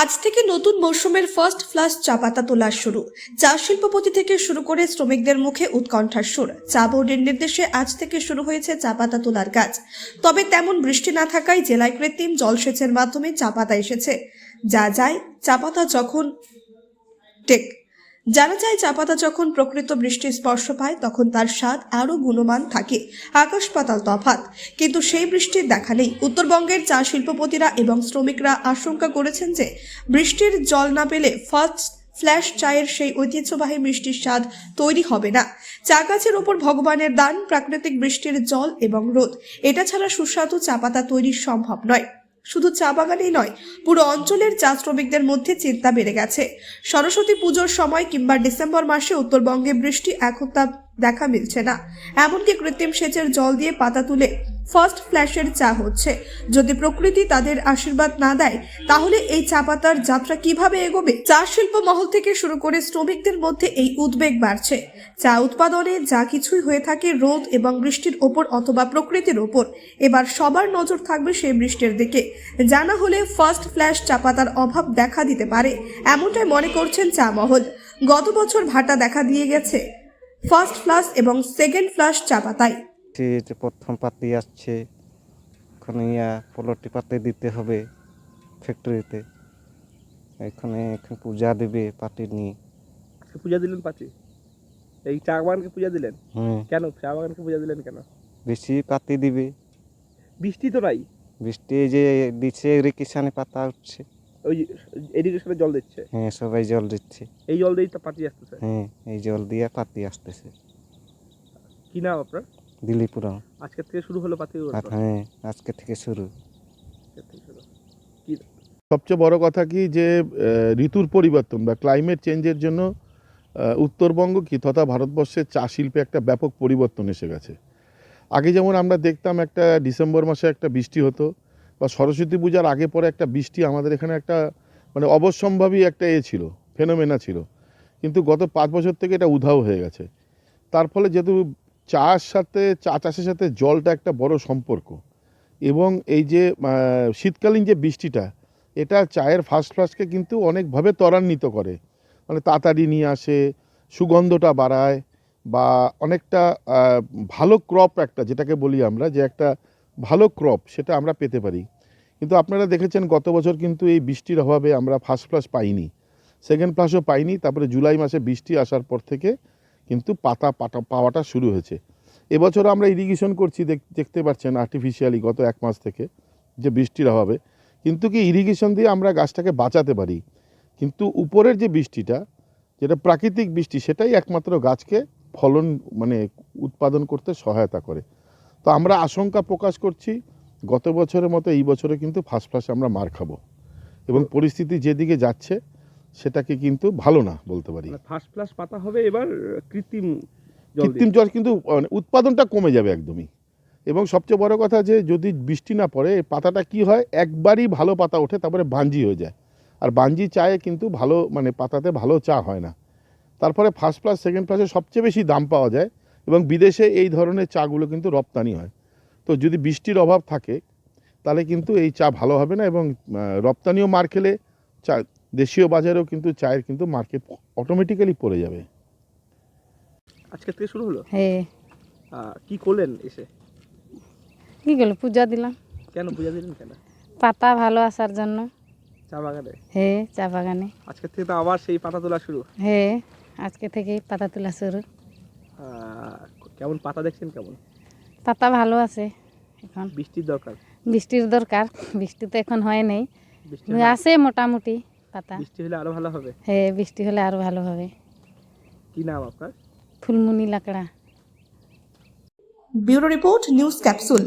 আজ থেকে নতুন মৌসুমের ফার্স্ট ফ্লাশ চা পাতা তোলা শুরু। চা শিল্পপতি থেকে শুরু করে শ্রমিকদের মুখে উৎকণ্ঠার সুর। চা বোর্ডের নির্দেশে আজ থেকে শুরু হয়েছে চা পাতা তোলার কাজ। তবে তেমন বৃষ্টি না থাকায় জেলায় কৃত্রিম জলসেচের মাধ্যমে চা পাতা এসেছে। যা যায় চা পাতা যখন টেক জানা যায় চা পাতা যখন প্রকৃত বৃষ্টির স্পর্শ পায়, তখন তার স্বাদ আরও গুণমান থাকে। আকাশ পাতাল তফাত কিন্তু সেই বৃষ্টির দেখা নেই। উত্তরবঙ্গের চা শিল্পপতিরা এবং শ্রমিকরা আশঙ্কা করেছেন যে, বৃষ্টির জল না পেলে ফার্স্ট ফ্ল্যাশ চায়ের সেই ঐতিহ্যবাহী মিষ্টির স্বাদ তৈরি হবে না। চা গাছের ওপর ভগবানের দান, প্রাকৃতিক বৃষ্টির জল এবং রোদ। এটা ছাড়া সুস্বাদু চা পাতা তৈরি সম্ভব নয়। শুধু চা বাগানেই নয়, পুরো অঞ্চলের চা শ্রমিকদের মধ্যে চিন্তা বেড়ে গেছে। সরস্বতী পুজোর সময় কিংবা ডিসেম্বর মাসে উত্তরবঙ্গে বৃষ্টি এখন তা দেখা মিলছে না। এমনকি কৃত্রিম সেচের জল দিয়ে পাতা তুলে ফার্স্ট ফ্ল্যাশের চা হচ্ছে। যদি প্রকৃতি তাদের আশীর্বাদ না দেয়, তাহলে এই চা পাতার যাত্রা কীভাবে এগোবে? চা শিল্প মহল থেকে শুরু করে শ্রমিকদের মধ্যে এই উদ্বেগ বাড়ছে। চা উৎপাদনে যা কিছুই হয়ে থাকে রোদ এবং বৃষ্টির ওপর অথবা প্রকৃতির ওপর। এবার সবার নজর থাকবে সেই বৃষ্টির দিকে। জানা হলে ফার্স্ট ফ্ল্যাশ চা পাতার অভাব দেখা দিতে পারে, এমনটাই মনে করছেন চা মহল। গত বছর ভাটা দেখা দিয়ে গেছে। ফার্স্ট ফ্লাশ এবং সেকেন্ড ফ্লাশ চা পাতায় প্রথম পাতি আসছে ওখানে ইয়া পলটি পাতে দিতে হবে ফ্যাক্টরিতে এখানে এখন পূজা দেবে পাতি নিয়ে। পূজা দিলেন পাঁচি এই চা বাগানকে পূজা দিলেন? হুম কেন? চা বাগানকে পূজা দিলেন কেন? বেশি পাতি দিবে। বৃষ্টি তো নাই? বৃষ্টি যে দিচ্ছে রিকিসানে পাতা উঠছে। ওই এডুকেশনে জল দিচ্ছে? হ্যাঁ সবাই জল দিচ্ছে। এই জল দিয়েই তো পাঁচি আসতেছে? হ্যাঁ এই জল দিয়ে পাতি আসতেছে। কি নাম আপনার? দিলিপুরম আজকের থেকে শুরু হলো পাতি হ্যাঁ আজকে থেকে শুরু। আজকের থেকে শুরু। সবচেয়ে বড় কথা কি যে ঋতুর পরিবর্তন বা ক্লাইমেট চেঞ্জের জন্য উত্তরবঙ্গ কি তথা ভারতবর্ষের চা শিল্পে একটা ব্যাপক পরিবর্তন এসে গেছে। আগে যেমন আমরা দেখতাম একটা ডিসেম্বর মাসে একটা বৃষ্টি হতো বা সরস্বতী পূজার আগে পরে একটা বৃষ্টি আমাদের এখানে একটা মানে অবশ্যম্ভাবী একটা এ ছিল, ফেনোমেনা ছিল। কিন্তু গত পাঁচ বছর থেকে এটা উধাও হয়ে গেছে। তার ফলে যেহেতু চার সাথে, চা চাষের সাথে জলটা একটা বড় সম্পর্ক। এবং এই যে শীতকালীন যে বৃষ্টিটা, এটা চায়ের ফার্স্ট ফ্লাশকে কিন্তু অনেকভাবে ত্বরান্বিত করে। মানে তাড়াতাড়ি নিয়ে আসে, সুগন্ধটা বাড়ায়, বা অনেকটা ভালো ক্রপ একটা, যেটাকে বলি আমরা, যে একটা ভালো ক্রপ সেটা আমরা পেতে পারি। কিন্তু আপনারা দেখেছেন গত বছর কিন্তু এই বৃষ্টির অভাবে আমরা ফার্স্ট ফ্লাশ পাইনি। সেকেন্ড ফ্লাশও পাইনি, তারপরে জুলাই মাসে বৃষ্টি আসার পর থেকে কিন্তু পাতা পাটা, পাওয়াটা শুরু হয়েছে। এবছর আমরা ইরিগেশন করছি, দেখ- দেখতে পাচ্ছেন আর্টিফিশিয়ালি গত এক মাস থেকে যে বৃষ্টির অভাবে। কিন্তু কি ইরিগেশন দিয়ে আমরা গাছটাকে বাঁচাতে পারি? কিন্তু উপরের যে বৃষ্টিটা, যেটা প্রাকৃতিক বৃষ্টি, সেটাই একমাত্র গাছকে ফলন মানে উৎপাদন করতে সহায়তা করে। তো আমরা আশঙ্কা প্রকাশ করছি গত বছরের মতো এই বছরে কিন্তু ফার্স্ট ফ্লাশে আমরা মার খাব। এবং পরিস্থিতি যেদিকে যাচ্ছে সেটাকে কিন্তু ভালো না বলতে পারি। মানে ফার্স্ট ক্লাস পাতা হবে এবার কৃত্রিম কৃত্রিম জল কিন্তু মানে উৎপাদনটা কমে যাবে একদমই। এবং সবচেয়ে বড় কথা যে যদি বৃষ্টি না পড়ে পাতাটা কি হয়? একবারই ভালো পাতা ওঠে তারপরে বাঞ্জি হয়ে যায়। আর বাঞ্জি চায়ে কিন্তু ভালো মানে পাতাতে ভালো চা হয় না। তারপরে ফার্স্ট ক্লাস সেকেন্ড ক্লাসে সবচেয়ে বেশি দাম পাওয়া যায়। এবং বিদেশে এই ধরনের চাগুলো কিন্তু রপ্তানি হয়। তো যদি বৃষ্টির অভাব থাকে তাহলে কিন্তু এই চা ভালো হবে না এবং রপ্তানিও মার খেলে চা দেশীয় বাজারেও কিন্তু চায়ের কিন্তু মার্কেট অটোমেটিক্যালি পড়ে যাবে। আজকের থেকে শুরু হলো? হ্যাঁ। কি করলেন এসে? কী করল? পূজা দিলাম। কেন পূজা দিলেন কেন? পাতা ভালো আসার জন্য। চা বাগানে? হে চা বাগানে। আজকের থেকে তো আবার সেই পাতা তোলা শুরু। হে আজকে থেকেই পাতা তোলা শুরু। কেমন পাতা দেখছেন কেমন? পাতা ভালো আছে এখন। বৃষ্টির দরকার? বৃষ্টির দরকার বৃষ্টি তো এখন হয় নাই। আছে মোটামুটি পাতা। বৃষ্টি হলে আরও ভালো হবে? হ্যাঁ বৃষ্টি হলে আরও ভালো হবে। কি নাম আপনার? Phulmuni Lakra. Bureau report news capsule.